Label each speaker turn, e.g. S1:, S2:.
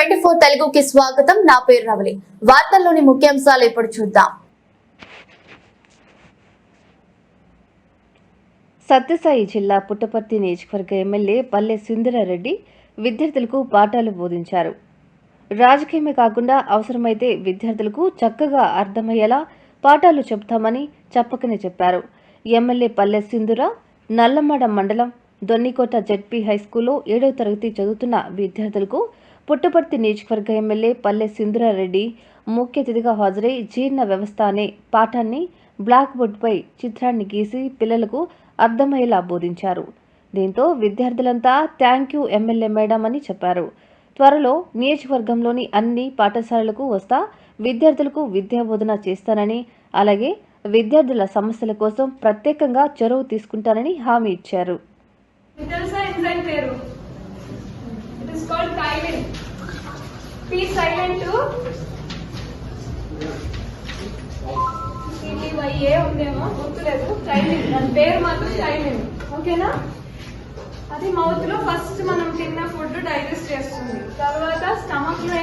S1: Twenty four తెలుగుకి స్వాగతం. నా పేరు రవలి. వార్తల్లోని ముఖ్యాంశాలు ఇప్పుడు చూద్దాం.
S2: సత్యసాయి జిల్లా పుట్టపర్తి నియోజకవర్గ ఎమ్మెల్యే పల్లె సుందరారెడ్డి విద్యార్థులకు పాఠాలు బోధించారు. రాజకీయమే కాకుండా అవసరమైతే విద్యార్థులకు చక్కగా అర్థమయ్యేలా పాఠాలు చెబుతామని చెప్పకనే చెప్పారు. ఎమ్మెల్యే పల్లె సింధుర నల్లమడ మండలం దొన్నికోట జెడ్పీ హైస్కూల్లో ఏడవ తరగతి చదువుతున్న విద్యార్థులకు పుట్టపర్తి నియోజకవర్గ ఎమ్మెల్యే పల్లె సింధురారెడ్డి ముఖ్య అతిథిగా హాజరై జీర్ణ వ్యవస్థ అనే పాఠాన్ని బ్లాక్ బోర్డుపై చిత్రాన్ని గీసి పిల్లలకు అర్థమయ్యేలా బోధించారు. దీంతో విద్యార్థులంతా థ్యాంక్ యూ ఎమ్మెల్యే మేడం అని చెప్పారు. త్వరలో నియోజకవర్గంలోని అన్ని పాఠశాలలకు వస్తా విద్యార్థులకు విద్యా బోధన చేస్తానని అలాగే విద్యార్థుల సమస్యల కోసం ప్రత్యేకంగా చొరవ తీసుకుంటానని హామీ ఇచ్చారు.
S3: బీ సైలెంట్ ఏ ఉందేమో? గుర్తులేదు. కైలిన్ దాని పేరు మాత్రం కైలిన్ ఓకేనా? అది మౌత్లో ఫస్ట్ మనం తిన్న ఫుడ్ డైజెస్ట్ చేస్తుంది. తర్వాత స్టమక్లో